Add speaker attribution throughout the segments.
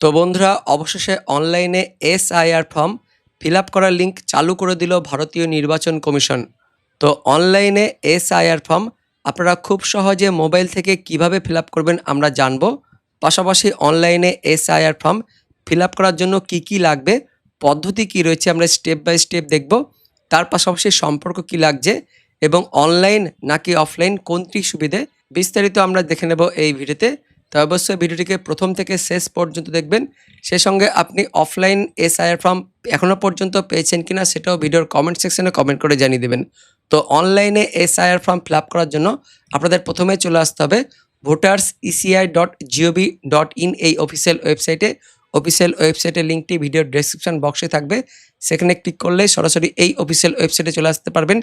Speaker 1: তো বন্ধুরা, অবশেষে অনলাইনে এসআইআর ফর্ম ফিল আপ করার লিঙ্ক চালু করে দিল ভারতীয় নির্বাচন কমিশন। তো অনলাইনে এসআইআর ফর্ম আপনারা খুব সহজে মোবাইল থেকে কীভাবে ফিল করবেন আমরা জানব। পাশাপাশি অনলাইনে এসআইআর ফর্ম ফিল করার জন্য কি কি লাগবে, পদ্ধতি কি রয়েছে আমরা স্টেপ বাই স্টেপ দেখব। তার পাশাপাশি সম্পর্ক কি লাগছে এবং অনলাইন নাকি অফলাইন কোনটি সুবিধে, বিস্তারিত আমরা দেখে নেব এই ভিডিওতে তো অবশ্যই ভিডিওটিকে প্রথম থেকে শেষ পর্যন্ত দেখবেন। সেই সঙ্গে আপনি অফলাইন এসআইআর ফর্ম এখনও পর্যন্ত পেয়েছেন কিনা সেটাও ভিডিওর কমেন্ট সেকশনে কমেন্ট করে জানিয়ে দেবেন। তো অনলাইনে এসআইআর ফর্ম ফিল করার জন্য আপনাদের প্রথমে চলে আসতে হবে voters ECI dot GOV dot in এই অফিসিয়াল ওয়েবসাইটে অফিসিয়াল ওয়েবসাইটের লিঙ্কটি ভিডিওর ডেসক্রিপশন বক্সে থাকবে। সেখানে ক্লিক করলে সরাসরি এই অফিসিয়াল ওয়েবসাইটে চলে আসতে পারবেন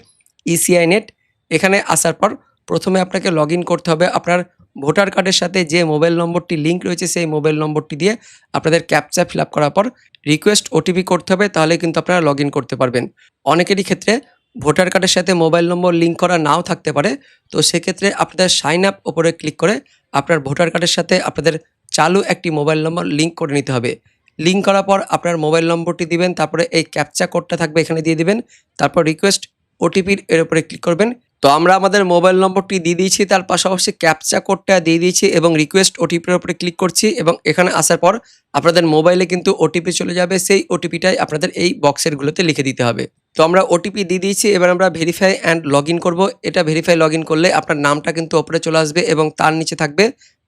Speaker 1: ইসিআই নেট এখানে আসার পর প্রথমে আপনাকে লগ করতে হবে আপনার ভোটার কার্ডের সাথে যে মোবাইল নম্বরটি লিঙ্ক রয়েছে, সেই মোবাইল নম্বরটি দিয়ে আপনাদের ক্যাপচা ফিল করার পর রিকোয়েস্ট ওটিপি করতে হবে, তাহলে কিন্তু আপনারা লগ করতে পারবেন। অনেকেরই ক্ষেত্রে ভোটার কার্ডের সাথে মোবাইল নম্বর লিঙ্ক করা নাও থাকতে পারে, তো সেক্ষেত্রে আপনাদের সাইন আপ ওপরে ক্লিক করে আপনার ভোটার কার্ডের সাথে আপনাদের চালু একটি মোবাইল নম্বর লিঙ্ক করে নিতে হবে। লিঙ্ক করার পর আপনার মোবাইল নম্বরটি দিবেন, তারপরে এই ক্যাপচা কোডটা থাকবে এখানে দিয়ে দিবেন, তারপর রিকোয়েস্ট ওটিপির এর উপরে ক্লিক করবেন তো আমরা আমাদের মোবাইল নম্বরটি দিয়ে দিয়েছি, তার পাশাপাশি ক্যাপচা কোডটা দিয়ে দিয়েছি এবং রিকোয়েস্ট ওটিপির ওপরে ক্লিক করছি এবং এখানে আসার পর আপনাদের মোবাইলে কিন্তু ওটিপি চলে যাবে, সেই ওটিপিটাই আপনাদের এই বক্সেরগুলোতে লিখে দিতে হবে। তো আমরা ওটিপি দিয়ে দিয়েছি, এবার আমরা ভেরিফাই অ্যান্ড লগ ইন করব। এটা ভেরিফাই লগ ইন করলে আপনার নামটা কিন্তু ওপরে চলে আসবে এবং তার নিচে থাকবে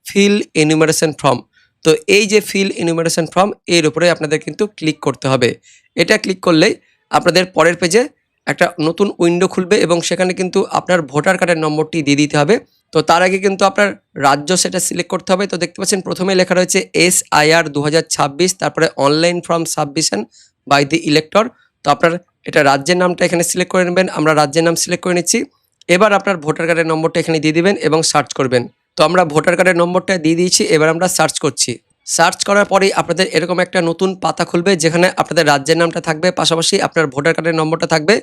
Speaker 1: ফিল এনিউমারেশন ফর্ম তো এই যে ফিল এনিউমারেশন ফর্ম এর উপরে আপনাদের কিন্তু ক্লিক করতে হবে। এটা ক্লিক করলেই আপনাদের পরের পেজে একটা নতুন উইন্ডো খুলবে এবং সেখানে কিন্তু আপনার ভোটার কার্ডের নম্বরটি দিয়ে দিতে হবে। তো তার আগে কিন্তু আপনার রাজ্য সেটা সিলেক্ট করতে হবে। তো দেখতে পাচ্ছেন প্রথমে লেখা রয়েছে এস আইআর দু তারপরে online form submission by the elector তো আপনার এটা রাজ্যের নামটা এখানে সিলেক্ট করে নেবেন। আমরা রাজ্যের নাম সিলেক্ট করে নিচ্ছি। এবার আপনার ভোটার কার্ডের নম্বরটা এখানে দিয়ে দিবেন এবং সার্চ করবেন। তো আমরা ভোটার কার্ডের নম্বরটা দিয়ে দিয়েছি। এবার আমরা সার্চ করছি। সার্চ করার পরেই আপনাদের এরকম একটা নতুন পাতা খুলবে, যেখানে আপনাদের রাজ্যের নামটা থাকবে, পাশাপাশি আপনার ভোটার কার্ডের নম্বরটা থাকবে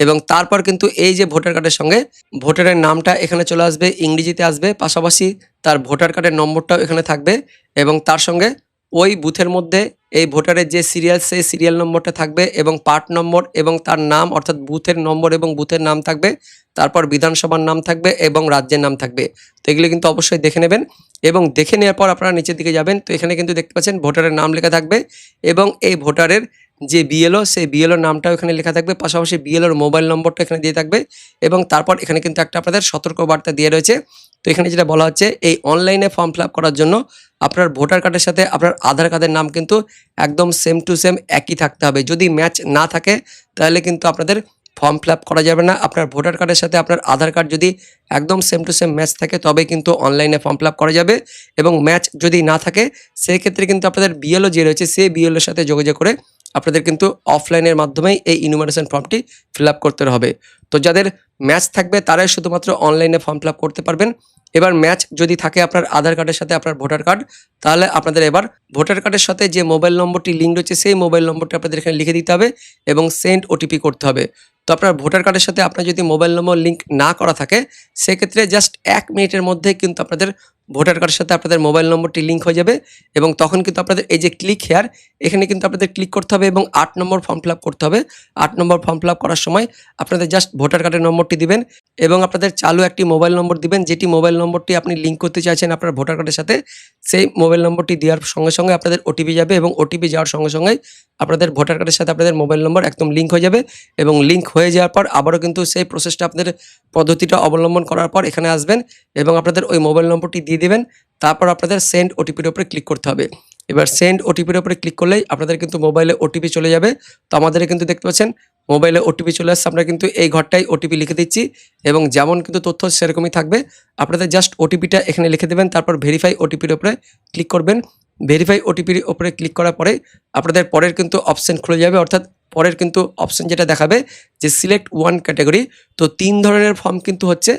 Speaker 1: এবং তারপর কিন্তু এই যে ভোটার কার্ডের সঙ্গে ভোটারের নামটা এখানে চলে আসবে, ইংরেজিতে আসবে, পাশাপাশি তার ভোটার কার্ডের নম্বরটাও এখানে থাকবে এবং তার সঙ্গে ওই বুথের মধ্যে এই ভোটারের যে সিরিয়াল সেই সিরিয়াল নম্বরটা থাকবে এবং পার্ট নম্বর এবং তার নাম, অর্থাৎ বুথের নম্বর এবং বুথের নাম থাকবে, তারপর বিধানসভার নাম থাকবে এবং রাজ্যের নাম থাকবে। তো এগুলো কিন্তু অবশ্যই দেখে নেবেন এবং দেখে নেওয়ার পর আপনারা নিচের দিকে যাবেন। তো এখানে কিন্তু দেখতে পাচ্ছেন ভোটারের নাম লেখা থাকবে এবং এই ভোটারের যে বিএলও সেই বিএলওর নামটাও এখানে লেখা থাকবে। পাশাপাশি বিএলওর মোবাইল নম্বরটা এখানে দিয়ে থাকবে এবং তারপর এখানে কিন্তু একটা আপনাদের সতর্ক বার্তা দিয়ে রয়েছে। তো এখানে যেটা বলা হচ্ছে, এই অনলাইনে ফর্ম ফিল করার জন্য আপনার ভোটার কার্ডের সাথে আপনার আধার কার্ডের নাম কিন্তু একদম সেম টু সেম একই থাকতে হবে। যদি ম্যাচ না থাকে, তাহলে কিন্তু আপনাদের ফর্ম ফিল করা যাবে না। আপনার ভোটার কার্ডের সাথে আপনার আধার কার্ড যদি একদম সেম টু সেম ম্যাচ থাকে, তবে কিন্তু অনলাইনে ফর্ম ফিল করা যাবে এবং ম্যাচ যদি না থাকে সেই ক্ষেত্রে কিন্তু আপনাদের বিএলও যে রয়েছে, সেই বিএলওর সাথে যোগাযোগ করে আপনাদের কিন্তু অফলাইনের মাধ্যমেই এই ইনুমারেশন ফর্মটি ফিল করতে হবে। তো যাদের ম্যাচ থাকবে, তারাই শুধুমাত্র অনলাইনে ফর্ম ফিল করতে পারবেন। এবার ম্যাচ যদি থাকে আপনার আধার কার্ডের সাথে আপনার ভোটার কার্ড, তাহলে আপনাদের এবার ভোটার কার্ডের সাথে যে মোবাইল নম্বরটি লিঙ্ক রয়েছে, সেই মোবাইল নম্বরটি আপনাদের এখানে লিখে দিতে হবে এবং সেন্ড ওটিপি করতে হবে। তো আপনার ভোটার কার্ডের সাথে আপনার যদি মোবাইল নম্বর লিঙ্ক না করা থাকে, সেক্ষেত্রে জাস্ট এক মিনিটের মধ্যে কিন্তু আপনাদের ভোটার কার্ডের সাথে আপনাদের মোবাইল নম্বরটি লিঙ্ক হয়ে যাবে এবং তখন কিন্তু আপনাদের এই যে ক্লিক হেয়ার, এখানে কিন্তু আপনাদের ক্লিক করতে হবে এবং আট নম্বর ফর্ম ফিল করতে হবে। আট নম্বর ফর্ম ফিল করার সময় আপনাদের জাস্ট ভোটার কার্ডের নম্বরটি দিবেন এবং আপনাদের চালু একটি মোবাইল নম্বর দিবেন, যেটি মোবাইল নম্বরটি আপনি লিঙ্ক করতে চাইছেন আপনার ভোটার কার্ডের সাথে, সেই মোবাইল নম্বরটি দেওয়ার সঙ্গে সঙ্গে আপনাদের ওটিপি যাবে এবং ওটিপি যাওয়ার সঙ্গে সঙ্গে আপনাদের ভোটার কার্ডের সাথে আপনাদের মোবাইল নম্বর একদম লিঙ্ক হয়ে যাবে এবং লিঙ্ক হয়ে যাওয়ার পর আবারও কিন্তু সেই প্রসেসটা আপনাদের পদ্ধতিটা অবলম্বন করার পর এখানে আসবেন এবং আপনাদের ওই মোবাইল নম্বরটি দিয়ে দিবেন। তারপর আপনাদের সেন্ড ওটিপির ওপরে ক্লিক করতে হবে। এবার সেন্ড ওটিপির ওপরে ক্লিক করলেই আপনাদের কিন্তু মোবাইলে ওটিপি চলে যাবে। তো আমাদের কিন্তু দেখতে পাচ্ছেন মোবাইলে ওটিপি চলে আসছে। আমরা কিন্তু এই ঘরটাই ওটিপি লিখে দিচ্ছি এবং যেমন কিন্তু তথ্য সেরকমই থাকবে। আপনাদের জাস্ট ওটিপিটা এখানে লিখে দেবেন, তারপর ভেরিফাই ওটিপির উপরে ক্লিক করবেন। ভেরিফাই ওটিপির ওপরে ক্লিক করার পরে আপনাদের পরের কিন্তু অপশন খুলে যাবে। অর্থাৎ পরের কিন্তু অপশন যেটা দেখাবে যে সিলেক্ট ওয়ান ক্যাটাগরি তো তিন ধরনের ফর্ম কিন্তু হচ্ছে।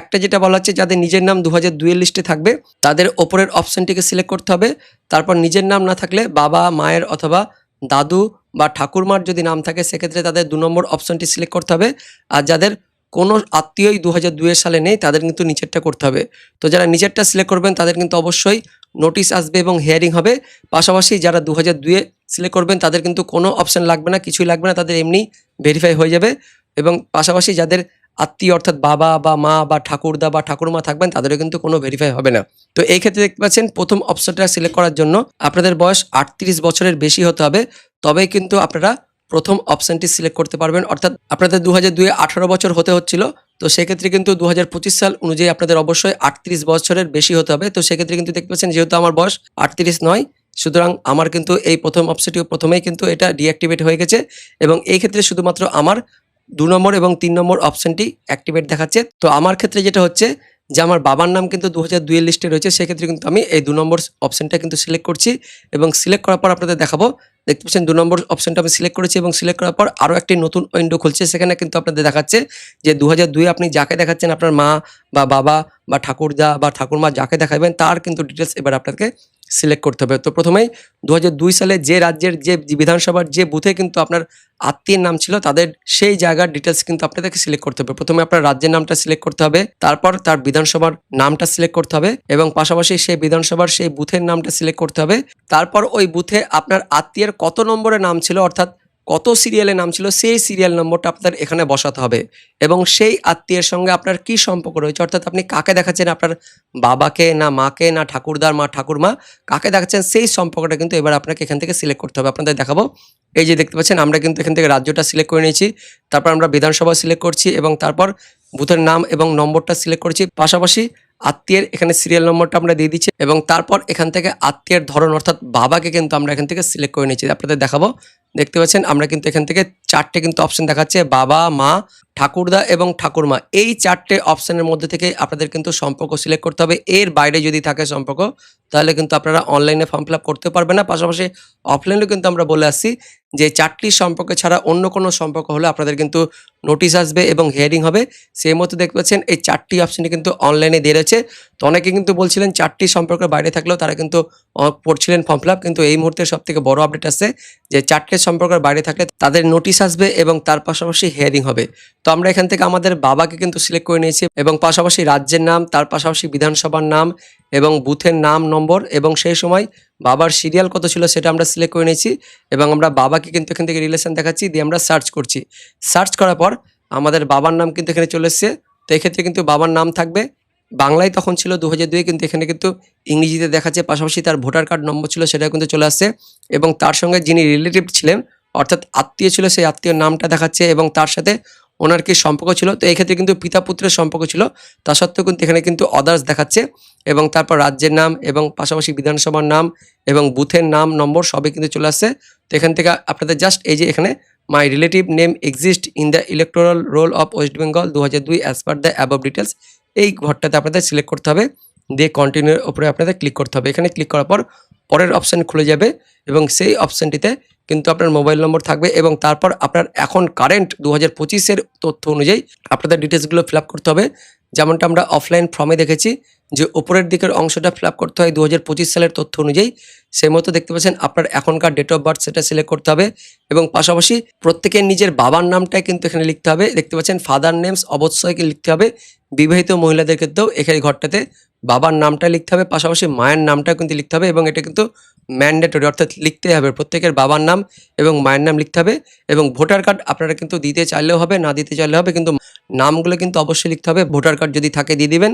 Speaker 1: একটা যেটা বলা হচ্ছে যাদের নিজের নাম দু হাজার দুইয়ের লিস্টে থাকবে, তাদের ওপরের অপশনটিকে সিলেক্ট করতে হবে। তারপর নিজের নাম না থাকলে বাবা, মায়ের অথবা দাদু বা ঠাকুরমার যদি নাম থাকে, সেক্ষেত্রে তাদের দু নম্বর অপশনটি সিলেক্ট করতে হবে। আর যাদের কোনো আত্মীয়ই দু হাজার দুইয়ের সালে নেই, তাদের কিন্তু নিচেরটা করতে হবে। তো যারা নিচেরটা সিলেক্ট করবেন, তাদের কিন্তু অবশ্যই নোটিশ আসবে এবং হেয়ারিং হবে। পাশাপাশি যারা দু হাজার দুয়ে সিলেক্ট করবেন, তাদের কিন্তু কোনো অপশান লাগবে না, কিছুই লাগবে না, তাদের এমনি ভেরিফাই হয়ে যাবে। এবং পাশাপাশি যাদের আত্মীয় অর্থাৎ বাবা বা মা বা ঠাকুরদা বা ঠাকুরমা থাকবেন, তাদেরও কিন্তু কোনো ভেরিফাই হবে না। তো এই ক্ষেত্রে দেখতে পাচ্ছেন, প্রথম অপশনটা সিলেক্ট করার জন্য আপনাদের বয়স আটত্রিশ বছরের বেশি হতে হবে, তবেই কিন্তু আপনারা প্রথম অপশনটি সিলেক্ট করতে পারবেন। অর্থাৎ আপনাদের দু হাজার আঠারো বছর হতে হচ্ছিল, তো সেক্ষেত্রে কিন্তু দু হাজার পঁচিশ সাল অনুযায়ী আপনাদের অবশ্যই আটত্রিশ বছরের বেশি হতে হবে। তো সেক্ষেত্রে কিন্তু দেখতে পাচ্ছেন, যেহেতু আমার বয়স আটত্রিশ নয়, সুতরাং আমার কিন্তু এই প্রথম অপশনটিও প্রথমেই কিন্তু এটা ডিঅ্যাক্টিভেট হয়ে গেছে এবং এই ক্ষেত্রে শুধুমাত্র আমার দু নম্বর এবং তিন নম্বর অপশানটি অ্যাক্টিভেট দেখাচ্ছে। তো আমার ক্ষেত্রে যেটা হচ্ছে যে আমার বাবার নাম কিন্তু দু হাজার দুইয়ের লিস্টে রয়েছে, সেক্ষেত্রে কিন্তু আমি এই দু নম্বর অপশানটা কিন্তু সিলেক্ট করছি এবং সিলেক্ট করার পর আপনাদের দেখাবো। দেখতে পাচ্ছেন দু নম্বর অপশানটা আমি সিলেক্ট করেছি এবং সিলেক্ট করার পর আরও একটি নতুন উইন্ডো খুলছে। সেখানে কিন্তু আপনাদের দেখাচ্ছে যে দু হাজার দুই আপনি যাকে দেখাচ্ছেন আপনার মা বা বাবা বা ঠাকুরদা বা ঠাকুরমা যাকে দেখাবেন, তার কিন্তু ডিটেলস এবার আপনাকে সিলেক্ট করতে হবে। তো প্রথমেই দু হাজার দুই সালে যে রাজ্যের যে বিধানসভার যে বুথে কিন্তু আপনার আত্মীয়ের নাম ছিল, তাদের সেই জায়গার ডিটেলস কিন্তু আপনাদেরকে সিলেক্ট করতে হবে। প্রথমে আপনার রাজ্যের নামটা সিলেক্ট করতে হবে, তারপর তার বিধানসভার নামটা সিলেক্ট করতে হবে এবং পাশাপাশি সেই বিধানসভার সেই বুথের নামটা সিলেক্ট করতে হবে। তারপর ওই বুথে আপনার আত্মীয়ের কত নম্বরে নাম ছিল, অর্থাৎ কত সিরিয়ালে নাম ছিল, সেই সিরিয়াল নম্বরটা আপনার এখানে বসাতে হবে। এবং সেই আত্মীয়ের সঙ্গে আপনার কি সম্পর্ক রয়েছে? অর্থাৎ আপনি কাকে দেখাচ্ছেন? আপনার বাবাকে না মাকে না ঠাকুরদার মা, ঠাকুরমা? কাকে দেখাচ্ছেন? সেই সম্পর্কটা কিন্তু এবার আপনাকে এখান থেকে সিলেক্ট করতে হবে। আপনাদের দেখাবো। এই যে দেখতে পাচ্ছেন, আমরা কিন্তু এখান থেকে রাজ্যটা সিলেক্ট করে নিয়েছি। তারপর আমরা বিধানসভা সিলেক্ট করছি এবং তারপর বুথের নাম এবং নম্বরটা সিলেক্ট করছি। পাশাপাশি আত্মীয়ের এখানে সিরিয়াল নম্বরটা আমরা দিয়ে দিচ্ছি এবং তারপর এখান থেকে আত্মীয়ের ধরন অর্থাৎ বাবাকে কিন্তু আমরা এখান থেকে সিলেক্ট করে নিয়েছি। আপনাদের দেখাবো। দেখতে পাচ্ছেন, আমরা কিন্তু এখান থেকে চারটে কিন্তু অপশন দেখাচ্ছে, বাবা, মা, ঠাকুরদা এবং ঠাকুরমা। এই চারটে অপশনের মধ্যে থেকে আপনাদের কিন্তু সম্পর্ক সিলেক্ট করতে হবে। এর বাইরে যদি থাকে সম্পর্ক, তাহলে কিন্তু আপনারা অনলাইনে ফর্ম ফিল করতে পারবেন না। পাশাপাশি অফলাইনেও কিন্তু আমরা বলে আসছি যে চারটি সম্পর্ক ছাড়া অন্য কোনো সম্পর্ক হলে আপনাদের কিন্তু নোটিশ আসবে এবং হিয়ারিং হবে। সেই মতো দেখতে পাচ্ছেন এই চারটি অপশনই কিন্তু অনলাইনে দিয়ে রয়েছে। তো অনেকে কিন্তু বলছিলেন চারটি সম্পর্কের বাইরে থাকলেও তারা কিন্তু পড়ছিলেন ফর্ম ফিল কিন্তু এই মুহূর্তে সব থেকে বড় আপডেট আসছে যে চারটে সম্পর্কের বাইরে থাকলে তাদের নোটিশ আসবে এবং তার পাশাপাশি হিয়ারিং হবে। তো আমরা এখান থেকে আমাদের বাবাকে কিন্তু সিলেক্ট করে নিয়েছি এবং পাশাপাশি রাজ্যের নাম, তার পাশাপাশি বিধানসভার নাম এবং বুথের নাম, নম্বর এবং সেই সময় বাবার সিরিয়াল কত ছিল সেটা আমরা সিলেক্ট করে নিয়েছি এবং আমরা বাবাকে কিন্তু এখান থেকে রিলেশন দেখাচ্ছি, দিয়ে আমরা সার্চ করছি। সার্চ করার পর আমাদের বাবার নাম কিন্তু এখানে চলে এসছে। তো এক্ষেত্রে কিন্তু বাবার নাম থাকবে। বাংলায় তখন ছিল দু হাজার দুয়ে কিন্তু এখানে কিন্তু ইংরেজিতে দেখাচ্ছে, পাশাপাশি তার ভোটার কার্ড নম্বর ছিল সেটা কিন্তু চলে আসছে এবং তার সঙ্গে যিনি রিলেটিভ ছিলেন, অর্থাৎ আত্মীয় ছিল, সেই আত্মীয়র নামটা দেখাচ্ছে এবং তার সাথে ওনার কি সম্পর্ক ছিল? তো এই ক্ষেত্রে কিন্তু পিতা পুত্রের সম্পর্ক ছিল। তা সত্ত্বেও কিন্তু এখানে কিন্তু অদার্স দেখাচ্ছে এবং তারপর রাজ্যের নাম এবং পাশাপাশি বিধানসভার নাম এবং বুথের নাম, নম্বর সবই কিন্তু চলে আসছে। তো এখান থেকে আপনাদের জাস্ট এই যে এখানে my relative name exist in the electoral roll of West Bengal দু হাজার দুই as per the above details এই ঘরটাতে আপনাদের সিলেক্ট করতে হবে। দিয়ে কন্টিনিউর উপরে আপনাদের ক্লিক করতে হবে। এখানে ক্লিক করার পর পরের অপশান খুলে যাবে এবং সেই অপশানটিতে কিন্তু আপনার মোবাইল নম্বর থাকবে এবং তারপর আপনার এখন কারেন্ট দু হাজার পঁচিশের তথ্য অনুযায়ী আপনাদের ডিটেলসগুলো ফিল করতে হবে। যেমনটা আমরা অফলাইন ফর্মে দেখেছি যে উপরের দিকের অংশটা ফিল করতে হয় দু হাজার পঁচিশ সালের তথ্য অনুযায়ী। সেই মতো দেখতে পাচ্ছেন আপনার এখনকার ডেট অফ বার্থ সেটা সিলেক্ট করতে হবে এবং পাশাপাশি প্রত্যেকের নিজের বাবার নামটাই কিন্তু এখানে লিখতে হবে। দেখতে পাচ্ছেন ফাদার নেমস অবশ্যই লিখতে হবে। বিবাহিত মহিলাদের ক্ষেত্রেও এখানে ঘরটাতে বাবার নামটা লিখতে হবে, পাশাপাশি মায়ের নামটা কিন্তু লিখতে হবে এবং এটা কিন্তু ম্যান্ডেটরি অর্থাৎ লিখতে হবে। প্রত্যেকের বাবার নাম এবং মায়ের নাম লিখতে হবে এবং ভোটার কার্ড আপনারা কিন্তু দিতে চাইলেও হবে, না দিতে চাইলেও হবে, কিন্তু নামগুলো কিন্তু অবশ্যই লিখতে হবে। ভোটার কার্ড যদি থাকে দিয়ে দিবেন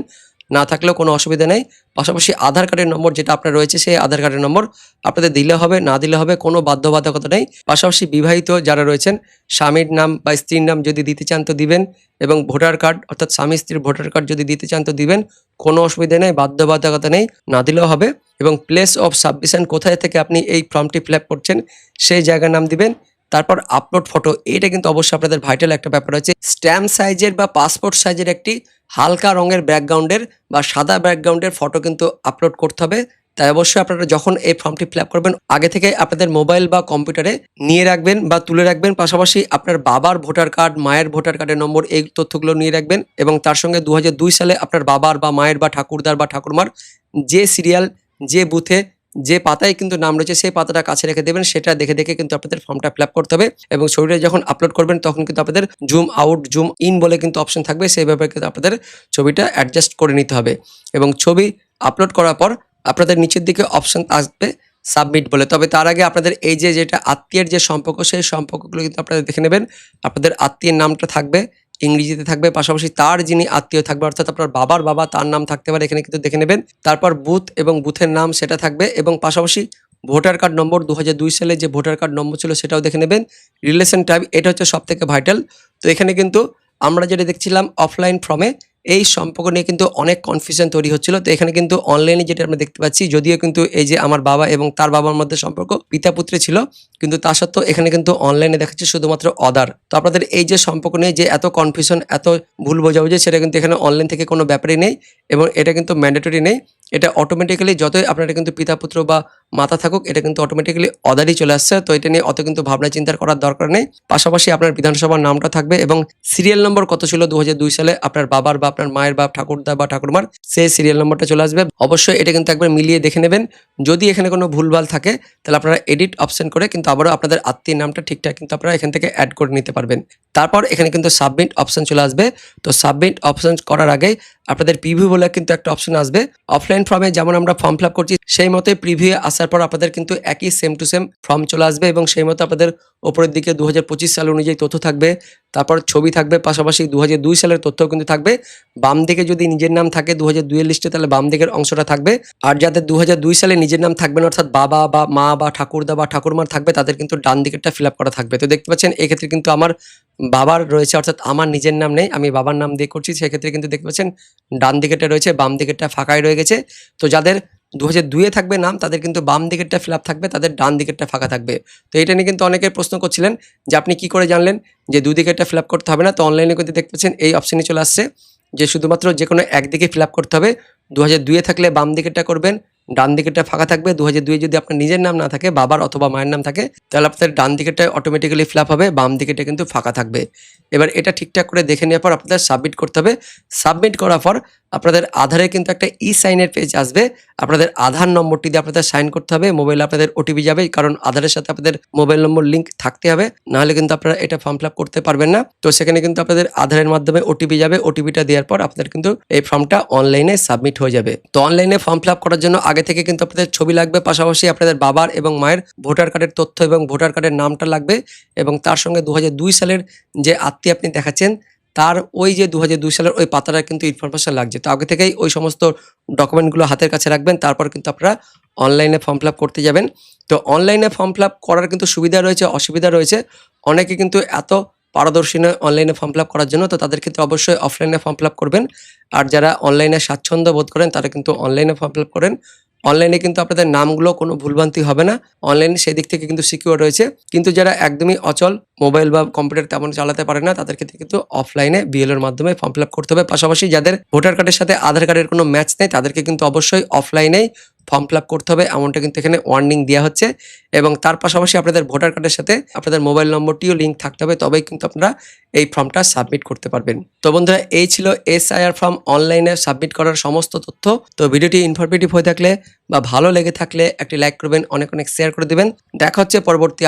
Speaker 1: না থাকলেও কোনো অসুবিধা নেই। পাশাপাশি আধার কার্ডের নম্বর যেটা আপনার রয়েছে, সেই আধার কার্ডের নম্বর আপনাদের দিলে হবে, না দিলে হবে কোনো বাধ্যবাধকতা নেই। পাশাপাশি বিবাহিত যারা রয়েছেন, স্বামীর নাম বা স্ত্রীর নাম যদি দিতে চান তো দিবেন এবং ভোটার কার্ড অর্থাৎ স্বামী স্ত্রীর ভোটার কার্ড যদি দিতে চান তো দিবেন, কোনো অসুবিধা নেই, বাধ্যবাধকতা নেই, না দিলেও হবে। এবং প্লেস অফ সাবমিশন কোথায় থেকে আপনি এই ফর্মটি ফিল করছেন, সেই জায়গার নাম দিবেন। তারপর আপলোড ফটো এটা কিন্তু অবশ্যই আপনাদের ভাইটাল একটা ব্যাপার আছে স্ট্যাম্প সাইজের বা পাসপোর্ট সাইজের একটি হালকা রঙের ব্যাকগ্রাউন্ডের বা সাদা ব্যাকগ্রাউন্ডের ফটো কিন্তু আপলোড করতে হবে। তাই অবশ্যই আপনারা যখন এই ফর্মটি ফিল করবেন, আগে থেকে আপনাদের মোবাইল বা কম্পিউটারে নিয়ে রাখবেন বা তুলে রাখবেন। পাশাপাশি আপনার বাবার ভোটার কার্ড মায়ের ভোটার কার্ডের নম্বর এই তথ্যগুলো নিয়ে রাখবেন এবং তার সঙ্গে দু হাজার দুই সালে আপনার বাবার বা মায়ের বা ঠাকুরদার বা ঠাকুরমার যে সিরিয়াল যে বুথে যে পাতায় কিন্তু নাম রয়েছে, সেই পাতাটা কাছে রেখে দেবেন, সেটা দেখে দেখে কিন্তু আপনাদের ফর্মটা ফিল করতে হবে এবং ছবিটা যখন আপলোড করবেন, তখন কিন্তু আপনাদের জুম আউট জুম ইন বলে কিন্তু অপশন থাকবে সেইভাবে কিন্তু আপনাদের ছবিটা অ্যাডজাস্ট করে নিতে হবে এবং ছবি আপলোড করার পর আপনাদের নিচের দিকে অপশন আসবে সাবমিট বলে। তবে তার আগে আপনাদের এই যে, যেটা আত্মীয়ের যে সম্পর্ক, সেই সম্পর্কগুলো কিন্তু আপনারা দেখে নেবেন। আপনাদের আত্মীয়ের নামটা থাকবে ইংরেজিতে থাকবে, পাশাপাশি তার যিনি আত্মীয় থাকবে, অর্থাৎ আপনার বাবার বাবা, তার নাম থাকতে পারে, এখানে কিন্তু দেখে নেবেন। তারপর বুথ এবং বুথের নাম সেটা থাকবে এবং পাশাপাশি ভোটার কার্ড নম্বর দু হাজার দুই সালে যে ভোটার কার্ড নম্বর ছিল সেটাও দেখে নেবেন। রিলেশন টাইপ এটা হচ্ছে সব থেকে ভাইটাল। তো এখানে কিন্তু আমরা যেটা দেখছিলাম, অফলাইন ফর্মে এই সম্পর্ক নিয়ে কিন্তু অনেক কনফিউশন তৈরি হচ্ছিল। তো এখানে কিন্তু অনলাইনে যেটা আমরা দেখতে পাচ্ছি, যদিও কিন্তু এই যে আমার বাবা এবং তার বাবার মধ্যে সম্পর্ক পিতা পুত্রে ছিল, কিন্তু তা সত্ত্বেও এখানে কিন্তু অনলাইনে দেখাচ্ছে শুধুমাত্র অদার তো আপনাদের এই যে সম্পর্ক নিয়ে যে এত কনফিউশন এত ভুল বোঝা বোঝাবুঝি, সেটা কিন্তু এখানে অনলাইন থেকে কোনো ব্যাপারই নেই এবং এটা কিন্তু ম্যান্ডেটরি নেই। এটা অটোমেটিক্যালি যতই আপনারা কিন্তু পিতা পুত্র বা মাতা থাকুক, এটা কিন্তু অটোমেটিক্যালি অদারই চলে আসছে। তো এটা নিয়ে অত কিন্তু ভাবনা চিন্তা করার দরকার নেই। পাশাপাশি আপনার বিধানসভার নামটা থাকবে এবং সিরিয়াল নম্বর কত ছিল দু হাজার দুই সালে, আপনার বাবার বা আপনার মায়ের বা ঠাকুরদা বা ঠাকুরমার, সেই সিরিয়াল নম্বরটা চলে আসবে। অবশ্যই এটা কিন্তু একবার মিলিয়ে দেখে নেবেন। যদি এখানে কোনো ভুলভাল থাকে, তাহলে আপনারা এডিট অপশন করে কিন্তু আবারও আপনাদের আত্মীয় নামটা ঠিকঠাক কিন্তু আপনারা এখান থেকে অ্যাড করে নিতে পারবেন। তারপর এখানে কিন্তু সাবমিট অপশন চলে আসবে। তো সাবমিট অপশন করার আগে আপনাদের প্রিভিউ বলে কিন্তু একটা অপশন আসবে। অফলাইন ফর্মে যেমন আমরা ফর্ম ফিল করছি, সেই মতোই প্রিভিউ আসার পর আপনাদের কিন্তু একই সেম টু সেম ফর্ম চলে আসবে এবং সেই মতো আপনাদের ওপরের দিকে দু হাজার সাল অনুযায়ী তথ্য থাকবে। তারপর ছবি থাকবে, পাশাপাশি দু দুই সালের তথ্যও কিন্তু থাকবে। বাম দিকে যদি নিজের নাম থাকে দু হাজার দুইয়ের লিস্টে তাহলে বাম দিকের অংশটা থাকবে। আর যাদের দু দুই সালে নিজের নাম থাকবে না, অর্থাৎ বাবা বা মা বা ঠাকুরদা বা ঠাকুরমার থাকবে, তাদের কিন্তু ডান দিকেরটা ফিল করা থাকবে। তো দেখতে পাচ্ছেন, এক্ষেত্রে কিন্তু আমার বাবার রয়েছে, অর্থাৎ আমার নিজের নাম নেই, আমি বাবার নাম দিয়ে করছি। সেক্ষেত্রে কিন্তু দেখতে পাচ্ছেন, ডান দিকেরটা রয়েছে, বাম দিকেরটা ফাঁকাই রয়ে গেছে। তো যাদের দু হাজার দুয়ে থাকবে নাম, তাদের কিন্তু বাম দিকেরটা ফিল থাকবে, তাদের ডান দিকেরটা ফাঁকা থাকবে। তো এটা নিয়ে কিন্তু অনেকে প্রশ্ন করছিলেন যে আপনি কি করে জানলেন যে দিকেরটা ফিল করতে হবে না? তো অনলাইনে কিন্তু দেখতে পাচ্ছেন এই অপশানে চলে আসছে যে শুধুমাত্র যে কোনো একদিকে ফিল করতে হবে। দু হাজার দুইয়ে থাকলে বাম দিকেরটা করবেন, ডান দিকেরটা ফাঁকা থাকবে। দু হাজার দুইয়ে যদি আপনার নিজের নাম না থাকে, বাবার অথবা মায়ের নাম থাকে, তাহলে আপনাদের ডান দিকেরটা অটোমেটিক্যালি ফিল হবে, বাম দিকেরটা কিন্তু ফাঁকা থাকবে। এবার এটা ঠিকঠাক করে দেখে নেওয়ার পর আপনাদের সাবমিট করতে হবে। সাবমিট করার পর আপনাদের আধারে কিন্তু একটা ই সাইনের পেজ আসবে। আপনাদের আধার নম্বরটি দিয়ে আপনাদের সাইন করতে হবে। মোবাইলে আপনাদের ওটিপি যাবে কারণ আধারের সাথে আপনাদের মোবাইল নম্বর লিঙ্ক থাকতে হবে। নাহলে কিন্তু আপনারা এটা ফর্ম ফিল করতে পারবেন না। তো সেখানে কিন্তু আপনাদের আধারের মাধ্যমে ওটিপি যাবে। ওটিপিটা দেওয়ার পর আপনাদের কিন্তু এই ফর্মটা অনলাইনে সাবমিট হয়ে যাবে। তো অনলাইনে ফর্ম ফিল করার জন্য আগে থেকে কিন্তু আপনাদের ছবি লাগবে, পাশাপাশি আপনাদের বাবার এবং মায়ের ভোটার কার্ডের তথ্য এবং ভোটার কার্ডের নামটা লাগবে। এবং তার সঙ্গে দু হাজার দুই সালের যে আত্মীয় আপনি দেখাচ্ছেন তার ওই যে দু সালের ওই পাতাটা কিন্তু ইনফরমেশন লাগছে। তো আগে থেকেই ওই সমস্ত ডকুমেন্টগুলো হাতের কাছে রাখবেন, তারপর কিন্তু আপনারা অনলাইনে ফর্ম ফিল করতে যাবেন। তো অনলাইনে ফর্ম ফিল করার কিন্তু সুবিধা রয়েছে, অসুবিধা রয়েছে। অনেকে কিন্তু এত পারদর্শী নয় অনলাইনে ফর্ম ফিল করার জন্য, তো তাদের ক্ষেত্রে অবশ্যই অফলাইনে ফর্ম ফিল করবেন। আর যারা অনলাইনে স্বাচ্ছন্দ্য বোধ করেন, তারা কিন্তু অনলাইনে ফর্ম ফিল করেন। অনলাইনে কিন্তু আপনাদের নামগুলো কোনো ভুলভ্রান্তি হবে না। অনলাইনে সেই দিক থেকে কিন্তু সিকিউর রয়েছে। কিন্তু যারা একদমই অচল মোবাইল বা কম্পিউটার তেমন চালাতে পারে না, তাদের ক্ষেত্রে কিন্তু অফলাইনে বিএল এর মাধ্যমে ফর্ম ফিল করতে হবে। পাশাপাশি যাদের ভোটার কার্ডের সাথে আধার কার্ডের কোনো ম্যাচ নেই, তাদেরকে কিন্তু অবশ্যই অফলাইনেই ফর্ম ফিল করতে হবে এমনটা কিন্তু এখানে ওয়ার্নিং দেওয়া হচ্ছে। এবং তার পাশাপাশি আপনাদের ভোটার কার্ডের সাথে আপনাদের মোবাইল নম্বরটিও লিঙ্ক থাকতে হবে, তবেই কিন্তু আপনারা এই ফর্মটা সাবমিট করতে পারবেন। তো বন্ধুরা, এই ছিল এসআইআর ফর্ম অনলাইনে সাবমিট করার সমস্ত তথ্য। তো ভিডিওটি ইনফরমেটিভ হয়ে থাকলে বা ভালো লেগে থাকলে একটি লাইক করবেন, অনেক অনেক শেয়ার করে দেবেন। দেখা হচ্ছে পরবর্তী